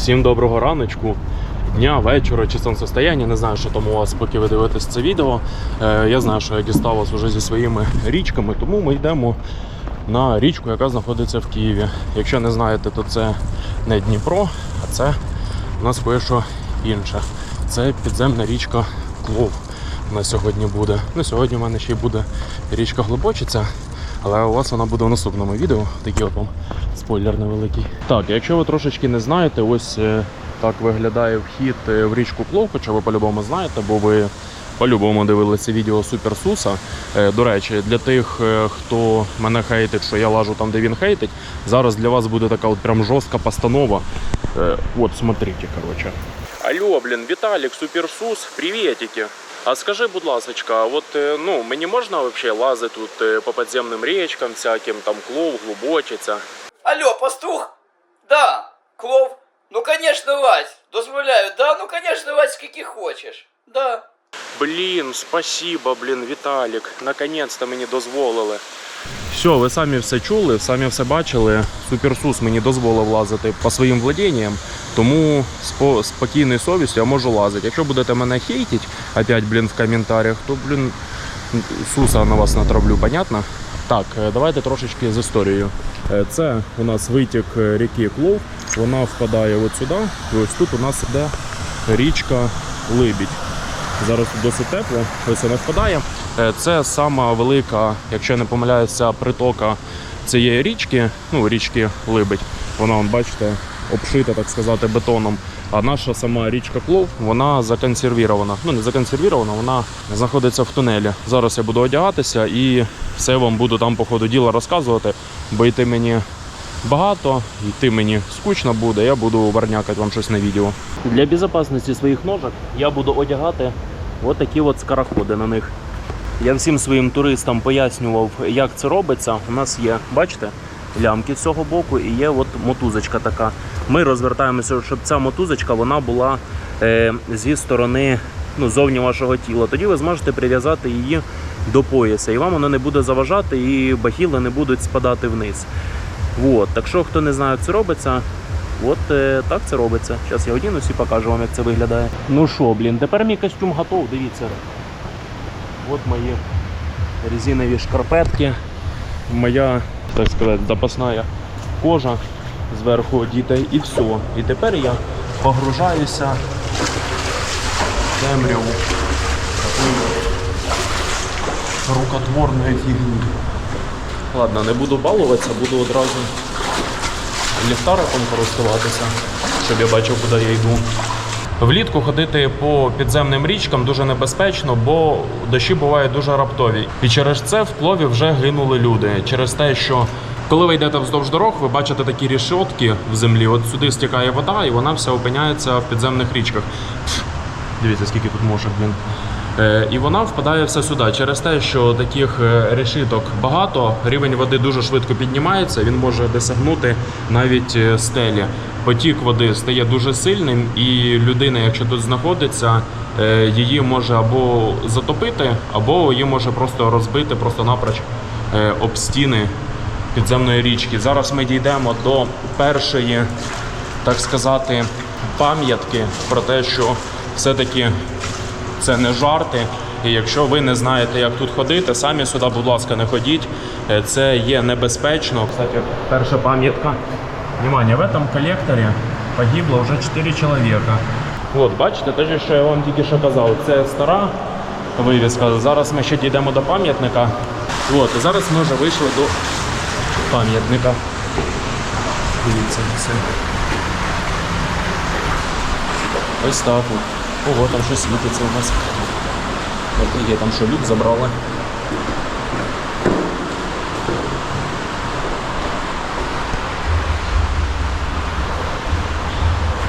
Всім доброго раночку, дня, вечора чи сонцестояння. Не знаю, що там у вас, поки ви дивитесь це відео. Е, я знаю, що я дістав вас уже зі своїми річками, тому ми йдемо на річку, яка знаходиться в Києві. Якщо не знаєте, то це не Дніпро, а це у нас кое-що інше. Це підземна річка Клов. На сьогодні буде. Ну, сьогодні в мене ще й буде річка Глибочиця, але у вас вона буде в наступному відео. Такий от вам спойлер невеликий. Так, якщо ви трошечки не знаєте, ось е, так виглядає вхід е, в річку Клов, хоча ви по-любому знаєте, бо ви по-любому дивилися відео Супер Суса. Е, До речі, для тих, хто мене хейтить, що я лажу там, де він хейтить, зараз для вас буде така от прям жорстка постанова. От, смотрите, короче. Алло, блін, Віталік, Суперсус, привітики. А скажи, будь ласочка, а от е, ну мені можна вообще лазити тут е, по підземним річкам всяким, там клов, глибочиця? Алло, пастух? Да, клов. Ну, конечно, лазь. Дозволяю, да? Ну, конечно, лазь скільки хочеш. Да. Блін, спасибо, блін, Віталік. Наконець-то мені дозволили. Все, ви самі все чули, самі все бачили. Суперсус мені дозволив лазити по своїм владінням, Тому з спокійною совістю я можу лазити. Якщо будете мене хейтити, опять, блін, в коментарях, то, блін, суса на вас натравлю, понятно? Так, е, давайте трошечки з історією. Е, Це у нас витік е, ріки Клов, вона впадає от сюди, і ось тут у нас іде річка Либідь. Зараз тут досить тепло, ось вона впадає. Це сама велика, якщо я не помиляюся, притока цієї річки, ну річки Либідь. Вона, бачите, обшита, так сказати, бетоном. А наша сама річка Клов, вона законсервірована. Ну не законсервірована, вона знаходиться в тунелі. Зараз я буду одягатися і все вам буду там по ходу діла розказувати, бо йти мені багато, йти мені скучно буде, я буду варнякати вам щось на відео. Для безпечності своїх ножок я буду одягати от такі от скороходи на них. Я всім своїм туристам пояснював, як це робиться. У нас є, бачите, лямки з цього боку і є от мотузочка така. Ми розвертаємося, щоб ця мотузочка вона була е, зі сторони ну, зовні вашого тіла. Тоді ви зможете прив'язати її до пояса, і вам вона не буде заважати, і бахіли не будуть спадати вниз. От, так що, хто не знає, як це робиться, от е, так це робиться. Зараз я одінусь і покажу вам, як це виглядає. Ну що, блін, тепер мій костюм готов, дивіться. От мої резинові шкарпетки, моя, так сказати, запасна кожа зверху одіта і все. І тепер я погружаюся в темряву такої рукотворної фігні. Ладно, не буду балуватися, буду одразу ліхтариком користуватися, щоб я бачив, куди я йду. Влітку ходити по підземним річкам дуже небезпечно, бо дощі бувають дуже раптові. І через це в плові вже гинули люди. Через те, що коли ви йдете вздовж дорог, ви бачите такі рішотки в землі. От сюди стікає вода, і вона вся опиняється в підземних річках. Дивіться, скільки тут мошок, блін. Е, І вона впадає все сюди. Через те, що таких е, решіток багато, рівень води дуже швидко піднімається, він може досягнути навіть е, стелі. Потік води стає дуже сильним, і людина, якщо тут знаходиться, її може або затопити, або її може просто розбити просто напроч об стіни підземної річки. Зараз ми дійдемо до першої, так сказати, пам'ятки про те, що все-таки це не жарти. І якщо ви не знаєте, як тут ходити, самі сюди, будь ласка, не ходіть. Е, Це є небезпечно. Кстати, перша пам'ятка. Внимание, в этом коллекторе погибло вже 4 чоловіка. От, бачите, те, що я вам тільки що казав, це стара вивіска. Зараз ми ще дійдемо до пам'ятника. От, зараз ми вже вийшли до пам'ятника. Дивіться, все. Ось так от. Ого, там щось світиться у нас. От є там що люк забрали.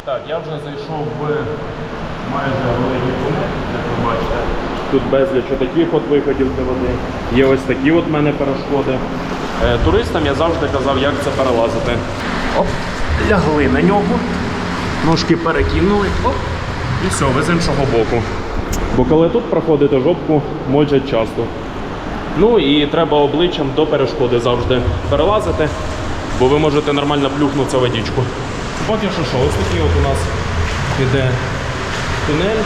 Так, я вже зайшов в майже великий тунель, як ви бачите. Тут безліч таких от виходів до води. Є ось такі от в мене перешкоди. Е, Туристам я завжди казав, як це перелазити. Оп, лягли на нього, ножки перекинули, оп, і все, ви з іншого боку. Бо коли тут проходите жопку, мочать часто. Ну і треба обличчям до перешкоди завжди перелазити, бо ви можете нормально плюхнутися водичку. Поки що що, ось такий от у нас іде тунель.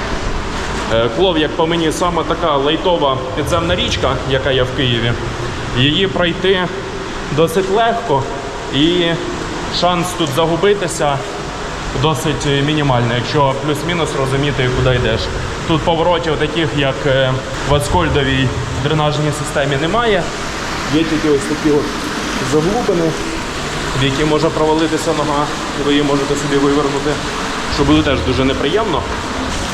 Е, Клов, як по мені, саме така лайтова підземна річка, яка є в Києві. Її пройти досить легко і шанс тут загубитися досить мінімальний, якщо плюс-мінус розуміти, куди йдеш. Тут поворотів таких, як е, в Ацкольдовій дренажній системі, немає. Є тільки ось такі от заглубини, в які може провалитися нога, і ви її можете собі вивернути, що буде теж дуже неприємно.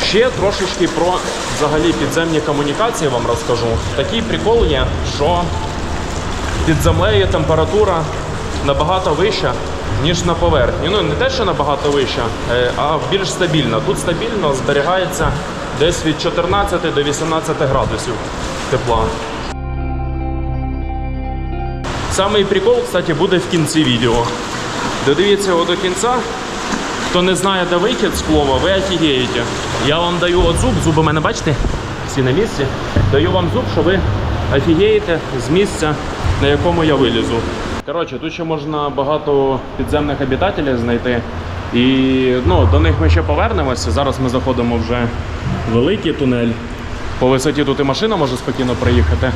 Ще трошечки про взагалі підземні комунікації вам розкажу. Такий прикол є, що під землею температура набагато вища, ніж на поверхні. Ну не те, що набагато вища, е, а більш стабільна. Тут стабільно зберігається десь від 14 до 18 градусів тепла. Самий прикол, кстати, буде в кінці відео. Додивіться його до кінця. Хто не знає, де вихід з клова, ви офігієте. Я вам даю от зуб, зуби мене бачите? Всі на місці. Даю вам зуб, що ви офігієте з місця, на якому я вилізу. Коротше, тут ще можна багато підземних обітателів знайти. І ну, до них ми ще повернемося. Зараз ми заходимо вже в великий тунель. По висоті тут і машина може спокійно проїхати.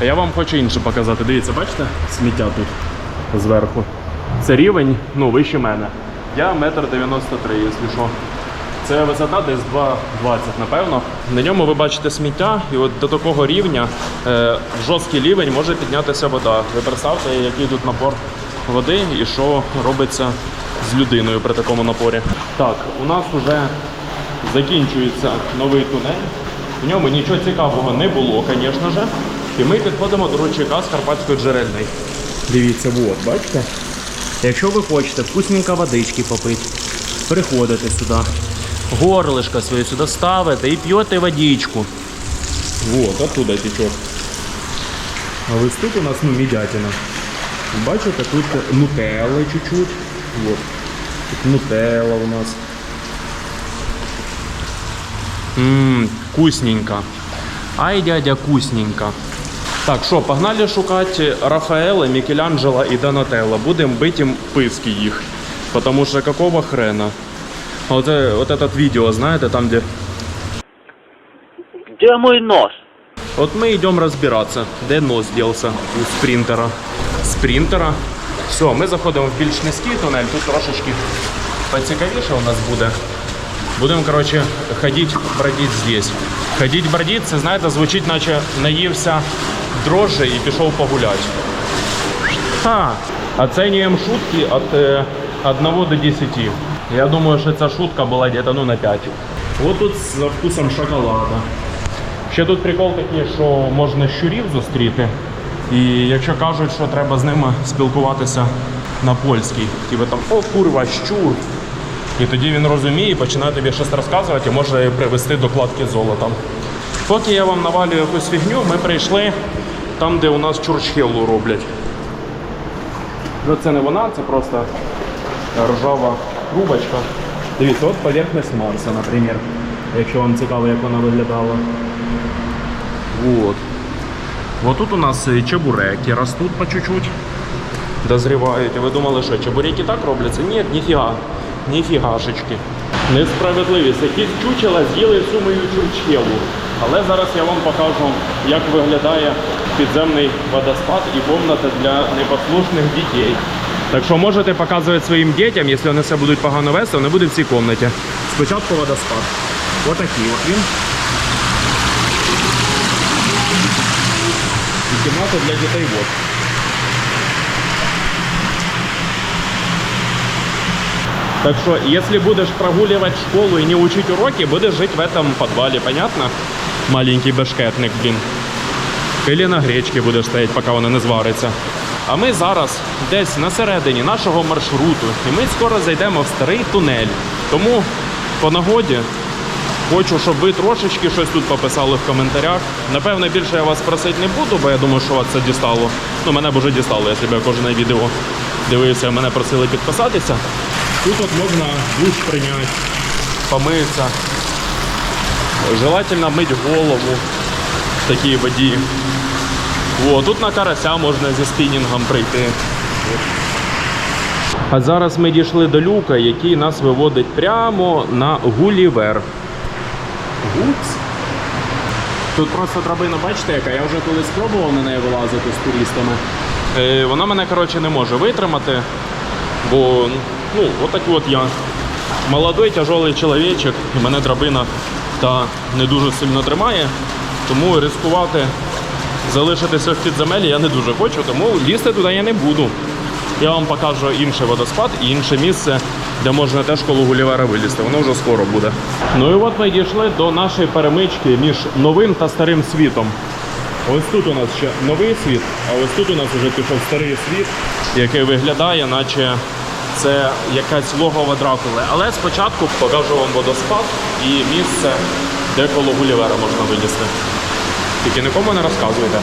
А я вам хочу інше показати. Дивіться, бачите? Сміття тут зверху. Це рівень, ну, вище мене. Я метр 93, якщо що. Це висота десь 2,20, напевно. На ньому ви бачите сміття, і от до такого рівня е, в жорсткий рівень може піднятися вода. Ви представте, який тут напор води і що робиться з людиною при такому напорі. Так, у нас вже закінчується новий тунель. В ньому нічого цікавого не було, звісно ж. І ми підходимо до ручейка з Карпатської джерельної. Дивіться, от, бачите? Якщо ви хочете вкусненько водички попити, приходите сюди, горлишко своє сюди ставите і п'єте водичку. Вот, оттуда течет. А ось тут у нас ну, мідятина. Бачите, тут нутелла чуть-чуть. Вот. Тут нутелла у нас. Ммм, вкусненько. Ай, дядя, вкусненько. Так, що, погнали шукати Рафаела, Мікеланджело і Донателло. Будемо бити писки їх. Потому що какого хрена? Вот, э, вот этот видео, знаете, там где... Где мой нос? Вот мы идем разбираться, де нос делся у спринтера. Спринтера. Все, ми заходимо в більш низький тунель, тут трошечки поцікавіше у нас буде. Будемо, коротше, ходити, бродити здесь. Ходити, бродити, це, знаєте, звучить, наче наївся дрожжі і пішов погуляти. Ха! Оцениваем шутки от э, 1 до 10. Я думаю, що ця шутка була где-то ну, на 5. Вот тут за вкусом шоколада. Ще тут прикол такий, що можна щурів зустріти. І якщо кажуть, що треба з ними спілкуватися на польській, типу там о курва, щур. І тоді він розуміє починає тобі щось розказувати і може привести до кладки золотом. Поки я вам навалюю якусь фігню, ми прийшли там, де у нас чурчхелу роблять. Ну, це не вона, це просто ржава трубочка. Дивіться, от поверхність Марса, наприклад, якщо вам цікаво, як вона виглядала. Вот. Вот тут у нас е, чебуреки ростуть по чуть-чуть. Дозрівають. Ви думали, що чебуреки так робляться? Ні, ніфіга. Ніфігашечки. Несправедливість. Якісь чучела з'їли всю мою чурчхелу. Але зараз я вам покажу, як виглядає підземний водоспад і кімната для непослушних дітей. Так що можете показувати своїм дітям, якщо вони себе будуть погано вести, вони будуть в цій кімнаті. Спочатку водоспад. Отакий от він. І кімната для дітей вот. Так что, если будешь прогуливать школу и не учить уроки, будешь жить в этом подвале, понятно? Маленький бешкетник, блін. Или на гречці будеш стояти, поки вона не звариться. А ми зараз десь на середині нашого маршруту, і ми скоро зайдемо в старий тунель. Тому по нагоді хочу, щоб ви трошечки щось тут пописали в коментарях. Напевно, більше я вас просити не буду, бо я думаю, що вас це дістало. Ну, мене б уже дістало, я кожне відео дивився, мене просили підписатися. Тут от можна душ прийняти, помитися. Желательно мить голову в такій воді. О, тут на карася можна зі спінінгом прийти. А зараз ми дійшли до люка, який нас виводить прямо на Гулівер. Гупс. Тут просто драбина, бачите, яка я вже колись спробував на неї вилазити з туристами. Е, вона мене, коротше, не може витримати, бо ну, отакий от я молодий, тяжелий чоловічок, і мене драбина та не дуже сильно тримає. Тому ризикувати залишитися в підземелі я не дуже хочу, тому лізти туди я не буду. Я вам покажу інший водоспад і інше місце, де можна теж коло Гулівера вилізти. Воно вже скоро буде. Ну і от ми дійшли до нашої перемички між новим та старим світом. Ось тут у нас ще новий світ, а ось тут у нас вже пішов старий світ, який виглядає, наче це якась логова Дракули. Але спочатку покажу вам водоспад і місце, де коло Гулівера можна вилізти. Тільки нікому не розказуйте.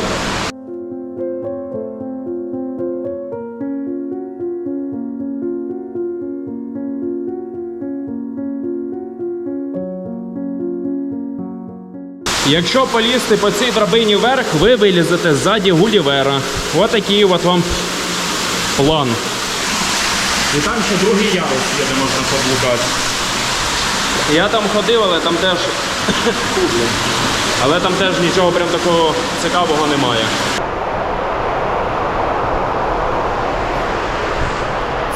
Якщо полізти по цій драбині вверх, ви вилізете ззаді Гулівера. Ось такий от вам план. І там ще другий ярус є, де можна поблукати. Я там ходив, але там теж. Але там теж нічого прям такого цікавого немає.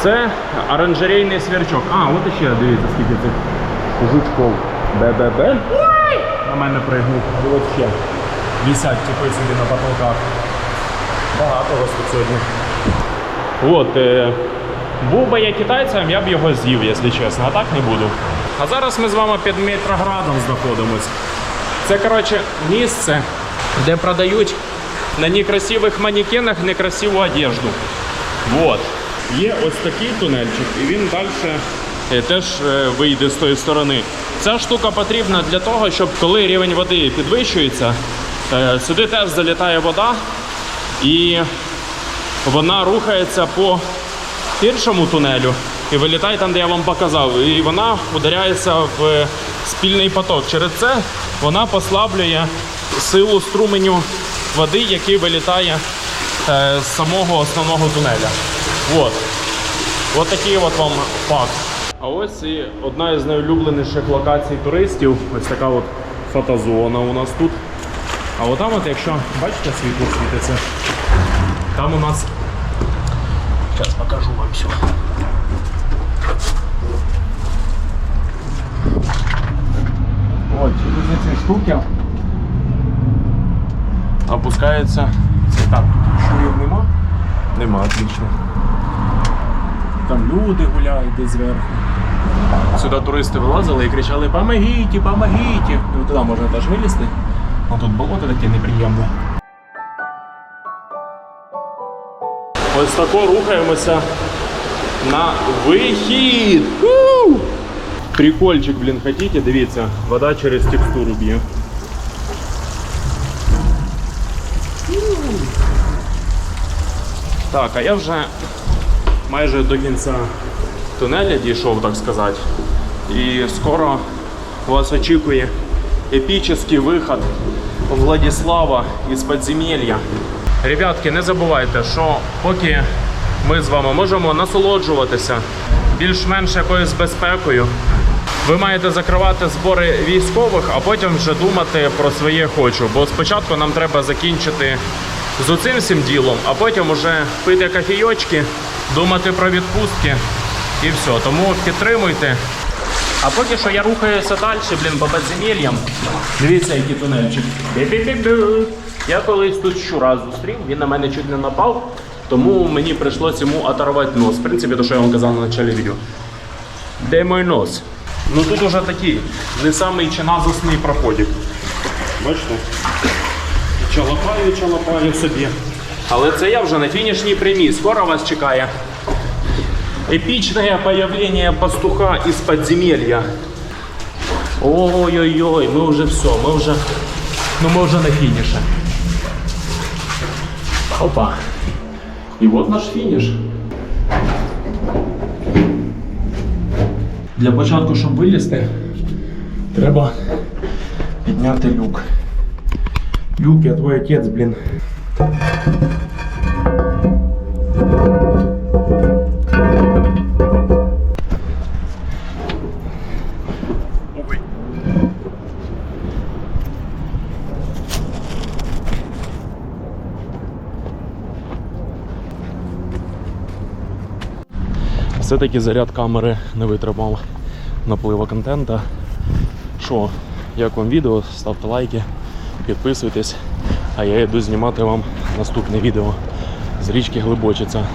Це оранжерейний свірчок. А, от іще дивіться, скільки цих жучков. Бе-бе-бе. На мене пригнув. І от ще. Вісять типи собі на потолках. Багато вас тут сьогодні. От, е, був би я китайцем, я б його з'їв, якщо чесно, а так не буду. А зараз ми з вами під Метроградом знаходимось. Це, коротше, місце, де продають на некрасивих манекенах некрасиву одежду. Вот. Є ось такий тунельчик, і він далі е, теж е, вийде з тої сторони. Ця штука потрібна для того, щоб коли рівень води підвищується, е, сюди теж залітає вода і вона рухається по іншому тунелю і вилітає там, де я вам показав. І вона ударяється в спільний поток. Через це вона послаблює силу струменю води, який вилітає е, з самого основного тунеля. От. От такий от вам факт. А ось і одна із найулюбленіших локацій туристів. Ось така от фотозона у нас тут. А от там, от, якщо бачите, світло світиться, там у нас. Зараз покажу вам все. От, через ці штуки опускається. Це так, шурів нема? Нема, отлично. Там люди гуляють десь зверху. Сюди туристи вилазили і кричали Помогіть, помогіть! Ну туди можна теж вилізти. А тут болото таке неприємне. Ось тако рухаємося на вихід. Прикольчик, блін, хотіте? Дивіться, вода через текстуру б'є. Так, а я вже майже до кінця тунеля дійшов, так сказати. І скоро вас очікує епічний виход Владислава із підземелля. Ребятки, не забувайте, що поки ми з вами можемо насолоджуватися більш-менш якоюсь безпекою, ви маєте закривати збори військових, а потім вже думати про своє хочу. Бо спочатку нам треба закінчити з оцим всім ділом, а потім уже пити кофійочки, думати про відпустки і все. Тому підтримуйте. А поки що я рухаюся далі, блін, по підземельям. Дивіться, який тунельчик. Я колись тут щура зустрів, він на мене чуть не напав, тому мені прийшлося йому оторвати нос. В принципі, то, що я вам казав на початку відео. Де мій нос? Ну тут уже такий не самий чиназосний проходик. Бачите? Чалапаю, чалапаю собі. Але це я вже на фінішній прямій. Скоро вас чекає Эпичное появление пастуха из подземелья. Ой-ой-ой, мы уже все, мы уже, ну мы уже на финише. Опа. И вот наш фініш. Для початку, щоб вилізти, треба підняти люк. Люк, я твой отець, блін. Все-таки заряд камери не витримав напливу контента. Що, як вам відео, ставте лайки, підписуйтесь, а я йду знімати вам наступне відео з річки Глибочиця.